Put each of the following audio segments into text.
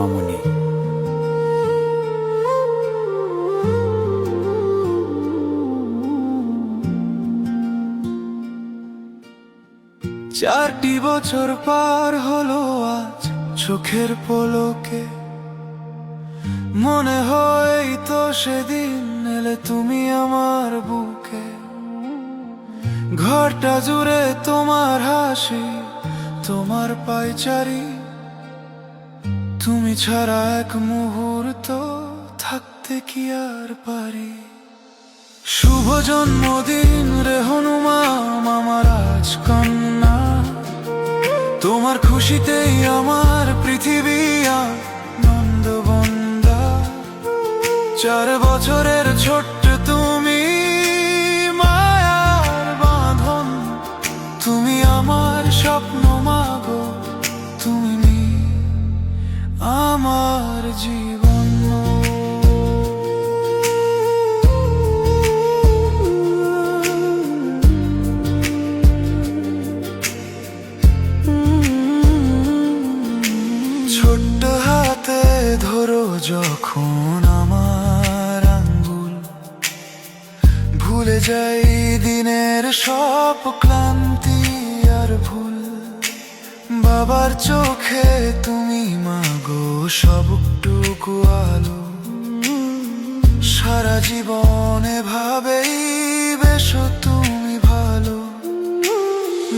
মামুনি। চারটি বছর পার হলো আজ চোখের পলকে। মনে হয় তো সেদিন এলে তুমি আমার বুকে। ঘরটা জুড়ে তোমার হাসি, তোমার পাইচারি। তুমি ছাড়া এক মুহূর্ত থাকতে কি আর পারি? শুভ জন্মদিন রে হনুমান, আমার আজ কন্যা তোমার খুশিতেই আমার পৃথিবী আনন্দ বন্দা চার বছরের ছোট্ট তুমি, মায়ার বাঁধন। তুমি আমার স্বপ্ন মাগো। হাতে ধরো যখন আমার আঙ্গুল। ভুলে যাই দিনের সব ক্লান্তি আর ভুল। বাবার চোখে তুমি মাগো। সবটুকু আলো সারা জীবনে ভাবেই বেশ তুমি ভালো।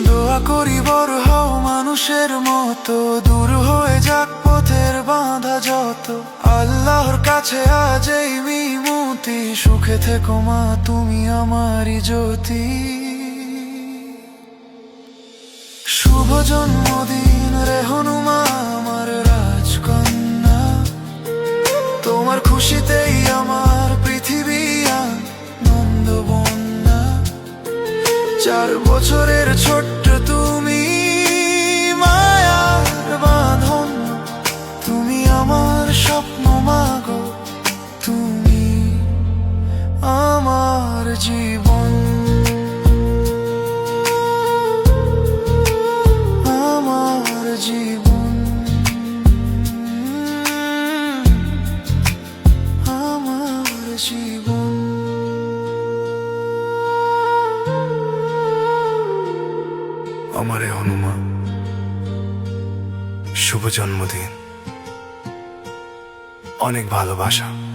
দোয়া করি বড় হও মানুষের মতো, দূর হয়ে যাক পথের বাঁধা যত। আল্লাহর কাছে আজ এই মিমতি, সুখে থেকো মা, তুমি আমারই জ্যোতি। শুভ জন্মদিন চার বছরের ছোট্ট তুমি মায়ার বাঁধন। তুমি আমার স্বপ্ন মাগো তুমি আমার জীবন। আমারে হনুমা শুভ জন্মদিন। অনেক ভালোবাসা।